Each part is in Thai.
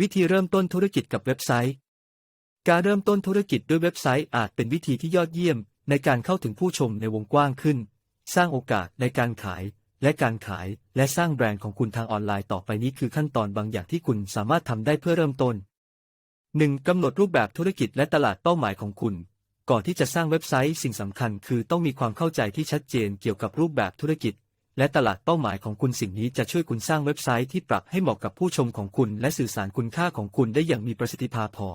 วิธีเริ่มต้นธุรกิจกับเว็บไซต์ การเริ่มต้นธุรกิจด้วยเว็บไซต์อาจเป็นวิธีที่ยอดเยี่ยม ในการเข้าถึงผู้ชมในวงกว้างขึ้น สร้างโอกาสในการขาย และการขาย และสร้างแบรนด์ของคุณทางออนไลน์ต่อไปนี้คือขั้นตอนบางอย่างที่คุณสามารถทำได้เพื่อเริ่มต้น 1. กำหนดรูปแบบธุรกิจและตลาดเป้าหมายของคุณ ก่อนที่จะสร้างเว็บไซต์สิ่งสำคัญคือต้องมีความเข้าใจที่ชัดเจนเกี่ยวกับรูปแบบธุรกิจ และตลาดเป้าหมายของคุณสิ่งนี้จะช่วยคุณสร้างเว็บไซต์ที่ปรับให้เหมาะกับผู้ชมของคุณ และสื่อสารคุณค่าของคุณได้อย่างมีประสิทธิภาพพอ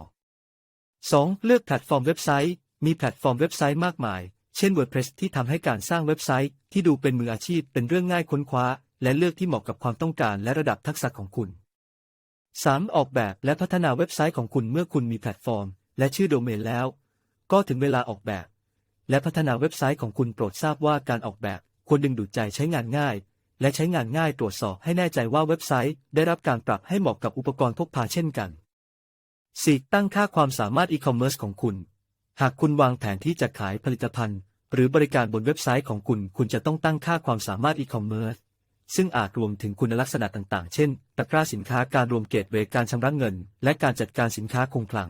2. เลือกแพลตฟอร์มเว็บไซต์ มีแพลตฟอร์มเว็บไซต์มากมาย เช่น WordPress ที่ทำให้การสร้างเว็บไซต์ที่ดูเป็นมืออาชีพเป็นเรื่องง่ายค้นคว้า และเลือกที่เหมาะกับความต้องการและระดับทักษะของคุณ 3. ออกแบบและพัฒนาเว็บไซต์ของคุณเมื่อคุณมีแพลตฟอร์ม และชื่อโดเมนแล้ว ก็ถึงเวลาออกแบบ และพัฒนาเว็บไซต์ของคุณโปรดทราบว่าการออกแบบ ควรดึงดูดใจใช้งานง่าย และใช้งานง่ายตรวจสอบให้แน่ใจว่าเว็บไซต์ได้รับการปรับให้เหมาะกับอุปกรณ์พกพาเช่นกัน 4. ตั้งค่าความสามารถอีคอมเมิร์ซของคุณ หากคุณวางแผนที่จะขายผลิตภัณฑ์ หรือบริการบนเว็บไซต์ของคุณ คุณจะต้องตั้งค่าความสามารถอีคอมเมิร์ซซึ่งอาจรวมถึงคุณลักษณะต่างๆ เช่น ตะกร้าสินค้าการรวมเกตเวการชำระเงิน และการจัดการสินค้าคงคลัง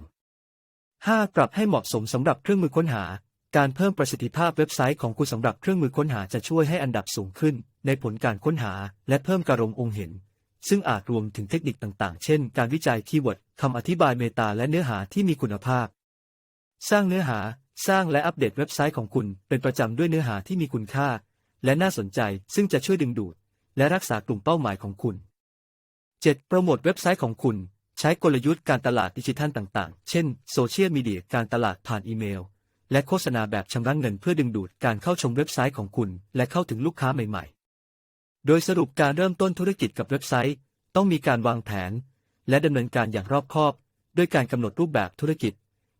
5. ปรับให้เหมาะสมสำหรับเครื่องมือค้นหา การเพิ่มประสิทธิภาพเว็บไซต์ของคุณสำหรับเครื่องมือค้นหาจะช่วยให้อันดับสูงขึ้น ในผลการค้นหา และเพิ่มการงองค์เห็น ซึ่งอาจรวมถึงเทคนิคต่างๆ เช่น การวิจัยคีย์เวิร์ดคำอธิบายเมตาและเนื้อหาที่มีคุณภาพ สร้างเนื้อหา สร้างและอัปเดตเว็บไซต์ของคุณ เป็นประจำด้วยเนื้อหาที่มีคุณค่า และน่าสนใจ ซึ่งจะช่วยดึงดูด และรักษากลุ่มเป้าหมายของคุณ 7. โปรโมทเว็บไซต์ของคุณ ใช้กลยุทธ์การตลาดดิจิทัลต่างๆ เช่นโซเชียลมีเดียการตลาดผ่านอีเมล และโฆษณาแบบชำระเงินเพื่อดึงดูดการเข้าชมเว็บไซต์ของคุณ และเข้าถึงลูกค้าใหม่ ๆ โดยสรุปการเริ่มต้นธุรกิจกับเว็บไซต์ ต้องมีการวางแผน และดำเนินการอย่างรอบคอบ ด้วยการกำหนดรูปแบบธุรกิจ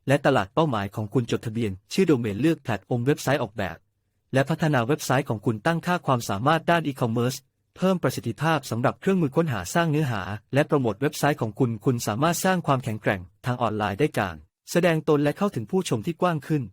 และตลาดเป้าหมายของคุณจดทะเบียน ชื่อโดเมนเลือกแพลตฟอร์มเว็บไซต์ออกแบบ และพัฒนาเว็บไซต์ของคุณตั้งค่าความสามารถด้านอีคอมเมิร์ซเพิ่มประสิทธิภาพสำหรับเครื่องมือค้นหาสร้างเนื้อหา และโปรโมทเว็บไซต์ของคุณ คุณสามารถสร้างความแข็งแกร่งทางออนไลน์ได้การ แสดงตนและเข้าถึงผู้ชมที่กว้างขึ้น